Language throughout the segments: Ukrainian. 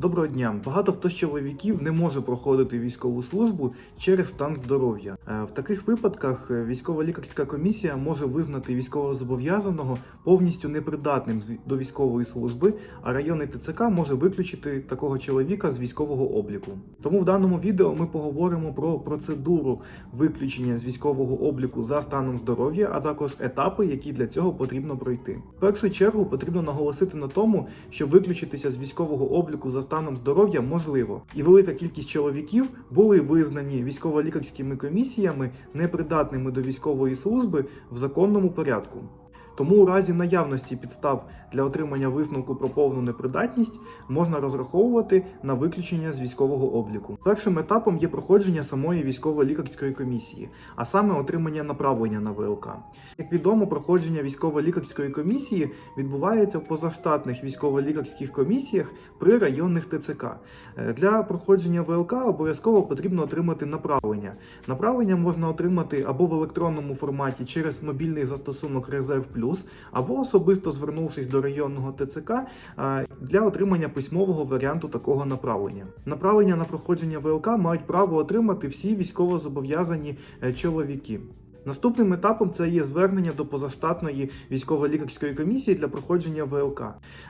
Доброго дня. Багато хто з чоловіків не може проходити військову службу через стан здоров'я. Е, В таких випадках е, військово-лікарська комісія може визнати військовозобов'язаного повністю непридатним до військової служби, а районний ТЦК може виключити такого чоловіка з військового обліку. Тому в даному відео ми поговоримо про процедуру виключення з військового обліку за станом здоров'я, а також етапи, які для цього потрібно пройти. В першу чергу потрібно наголосити на тому, що виключитися з військового обліку за станом здоров'я можливо, і велика кількість чоловіків були визнані військово-лікарськими комісіями непридатними до військової служби в законному порядку. Тому у разі наявності підстав для отримання висновку про повну непридатність можна розраховувати на виключення з військового обліку. Першим етапом є проходження самої військово-лікарської комісії, а саме отримання направлення на ВЛК. Як відомо, проходження військово-лікарської комісії відбувається в позаштатних військово-лікарських комісіях при районних ТЦК. Е, Для проходження ВЛК обов'язково потрібно отримати направлення. Направлення можна отримати або в електронному форматі через мобільний застосунок Резерв Плюс, або особисто звернувшись до районного ТЦК е, для отримання письмового варіанту такого направлення. Направлення на проходження ВЛК мають право отримати всі військовозобов'язані зобов'язані чоловіки. Наступним етапом це є звернення до позаштатної військово-лікарської комісії для проходження ВЛК.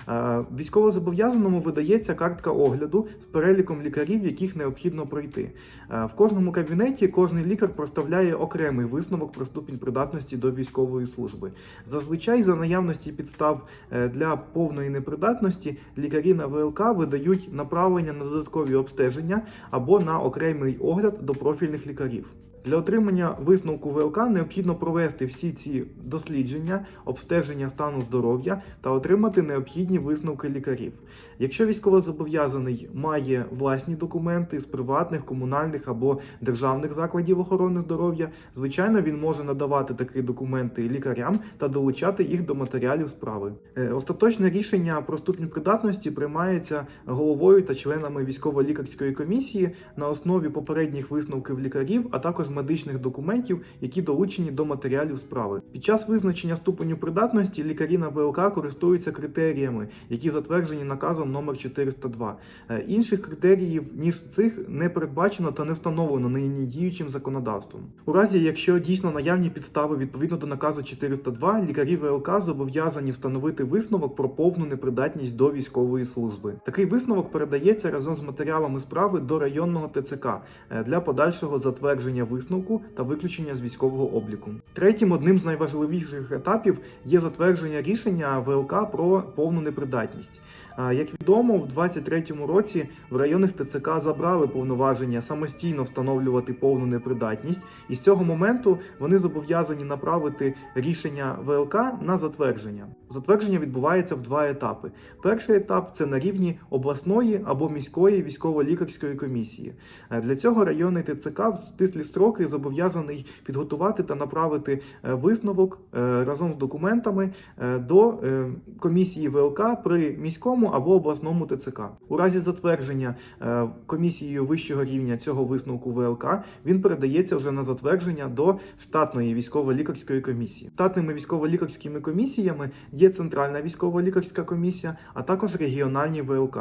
Е, Військовозобов'язаному видається картка огляду з переліком лікарів, яких необхідно пройти. Е, В кожному кабінеті кожний лікар проставляє окремий висновок про ступінь придатності до військової служби. Зазвичай, за наявності підстав е, для повної непридатності, лікарі на ВЛК видають направлення на додаткові обстеження або на окремий огляд до профільних лікарів. Для отримання висновку ВЛК необхідно провести всі ці дослідження, обстеження стану здоров'я та отримати необхідні висновки лікарів. Якщо військовозобов'язаний має власні документи з приватних, комунальних або державних закладів охорони здоров'я, звичайно, він може надавати такі документи лікарям та долучати їх до матеріалів справи. Е, Остаточне рішення про ступінь придатності приймається головою та членами військово-лікарської комісії на основі попередніх висновків лікарів, а також медичних документів, які долучені до матеріалів справи. Під час визначення ступеню придатності лікарі на ВЛК користуються критеріями, які затверджені наказом номер 402. Е, Інших критеріїв ніж цих не передбачено та не встановлено нині діючим законодавством. У разі, якщо дійсно наявні підстави відповідно до наказу 402, лікарі ВЛК зобов'язані встановити висновок про повну непридатність до військової служби. Такий висновок передається разом з матеріалами справи до районного ТЦК е, для подальшого затвердження висновку та виключення з військового обліку. Третім, одним з найважливіших етапів є затвердження рішення ВЛК про повну непридатність. Як відомо, в 2023 році в районних ТЦК забрали повноваження самостійно встановлювати повну непридатність, і з цього моменту вони зобов'язані направити рішення ВЛК на затвердження. Затвердження відбувається в два етапи. Перший етап це на рівні обласної або міської військово-лікарської комісії. Е, Для цього районний ТЦК в стислі строки зобов'язаний підготувати та направити е, висновок е, разом з документами е, до комісії ВЛК при міському або обласному ТЦК. У разі затвердження комісією вищого рівня цього висновку ВЛК він передається вже на затвердження до штатної військово-лікарської комісії. Штатними військово-лікарськими комісіями є Центральна військово-лікарська комісія, а також регіональні ВЛК.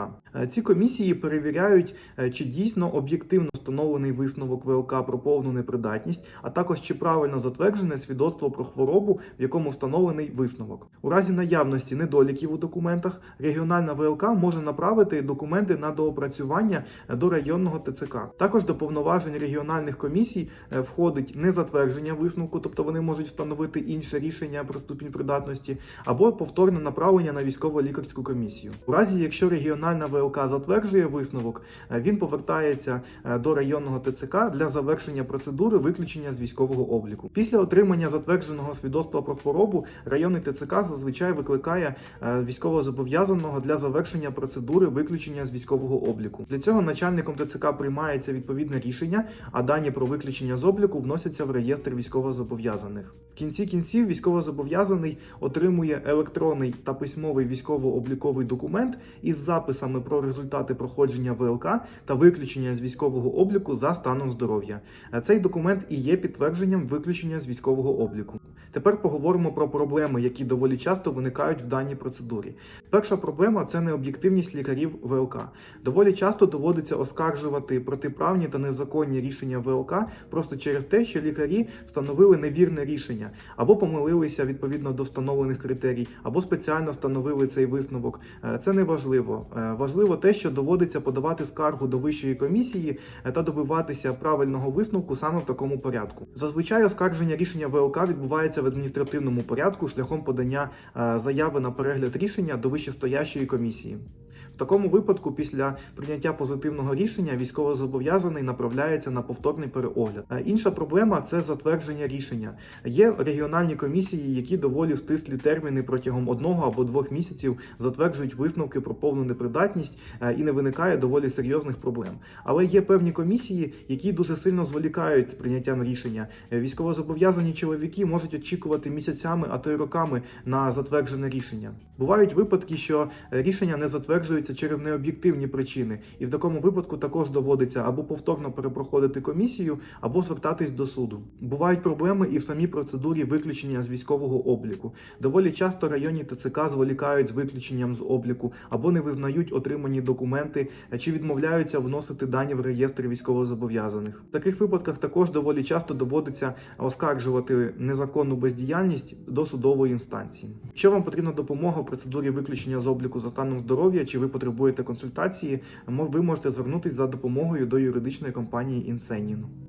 Ці комісії перевіряють, чи дійсно об'єктивно встановлений висновок ВЛК про непридатність, а також чи правильно затверджене свідоцтво про хворобу, в якому встановлений висновок. У разі наявності недоліків у документах регіональна ВЛК може направити документи на доопрацювання до районного ТЦК. Також до повноважень регіональних комісій е, входить незатвердження висновку, тобто вони можуть встановити інше рішення про ступінь придатності, або повторне направлення на військово-лікарську комісію. У разі, якщо регіональна ВЛК затверджує висновок, е, він повертається е, до районного ТЦК для завершення процедури виключення з військового обліку. Після отримання затвердженого свідоцтва про хворобу районний ТЦК зазвичай викликає е, військовозобов'язаного для завершення процедури виключення з військового обліку. Для цього начальником ТЦК приймається відповідне рішення, а дані про виключення з обліку вносяться в реєстр військовозобов'язаних. В кінці кінців військовозобов'язаний отримує електронний та письмовий військово-обліковий документ із записами про результати проходження ВЛК та виключення з військового обліку за станом здоров'я. Е, Цей Цей документ і є підтвердженням виключення з військового обліку. Тепер поговоримо про проблеми, які доволі часто виникають в даній процедурі. Перша проблема це необ'єктивність лікарів ВЛК. Доволі часто доводиться оскаржувати протиправні та незаконні рішення ВЛК просто через те, що лікарі встановили невірне рішення або помилилися відповідно до встановлених критерій, або спеціально встановили цей висновок. Е, Це не важливо. Е, Важливо те, що доводиться подавати скаргу до вищої комісії е, та добиватися правильного висновку саме в такому порядку. Зазвичай оскарження рішення ВЛК відбувається в адміністративному порядку шляхом подання заяви на перегляд рішення до вищестоящої комісії. В такому випадку, після прийняття позитивного рішення, військовозобов'язаний направляється на повторний переогляд. Е, Інша проблема це затвердження рішення. Є регіональні комісії, які доволі стислі терміни протягом одного або двох місяців затверджують висновки про повну непридатність е, і не виникає доволі серйозних проблем. Але є певні комісії, які дуже сильно зволікають з прийняттям рішення. Е, Військовозобов'язані чоловіки можуть очікувати місяцями, а то й роками на затверджене рішення. Бувають випадки, що рішення не затверджується через необ'єктивні причини, і в такому випадку також доводиться або повторно перепроходити комісію, або звертатись до суду. Бувають проблеми і в самій процедурі виключення з військового обліку. Доволі часто районні ТЦК зволікають з виключенням з обліку або не визнають отримані документи чи відмовляються вносити дані в реєстр військовозобов'язаних. В таких випадках також доволі часто доводиться оскаржувати незаконну бездіяльність до судової інстанції. Якщо вам потрібна допомога в процедурі виключення з обліку за станом здоров'я, чи ви потребуєте консультації, ви можете звернутися за допомогою до юридичної компанії Інсенін.